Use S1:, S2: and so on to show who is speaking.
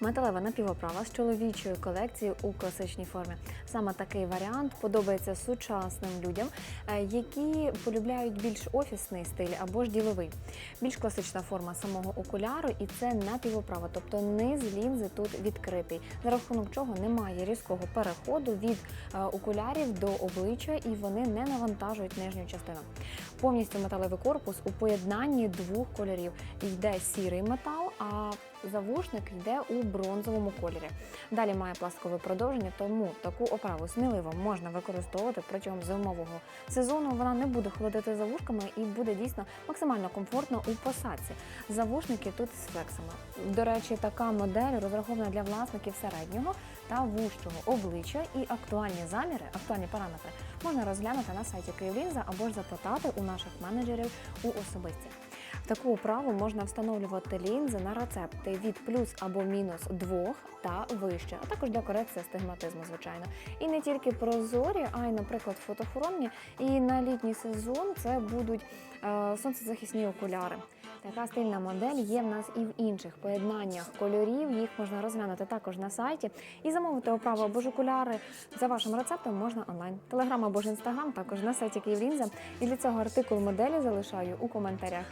S1: Металева напівоправа з чоловічої колекції у класичній формі. Саме такий варіант подобається сучасним людям, е, які полюбляють більш офісний стиль або ж діловий. Більш класична форма самого окуляру, і це напівоправа, тобто низ лінзи тут відкритий, за рахунок чого немає різкого переходу від е, окулярів до обличчя, і вони не навантажують нижню частину. Повністю металевий корпус у поєднанні двох кольорів. Йде сірий метал, а завушник йде у бронзовому кольорі. Далі має пластикове продовження, тому таку оправу сміливо можна використовувати протягом зимового сезону. Вона не буде холодити за вушками і буде дійсно максимально комфортно у посадці. Завушники тут з флексами. До речі, така модель розрахована для власників середнього та вужчого обличчя і актуальні заміри, актуальні параметри можна розглянути на сайті Київлінза або ж запитати у наших менеджерів у особисті. Таку оправу можна встановлювати лінзи на рецепти від плюс або мінус двох та вище, а також для корекції астигматизму, звичайно. І не тільки прозорі, а й, наприклад, фотохромні. І на літній сезон це будуть е, сонцезахисні окуляри. Така стильна модель є в нас і в інших поєднаннях кольорів. Їх можна розглянути також на сайті і замовити оправу або ж окуляри за вашим рецептом можна онлайн. Телеграм або ж інстаграм також на сайті Київлінза. І для цього артикул моделі залишаю у коментарях.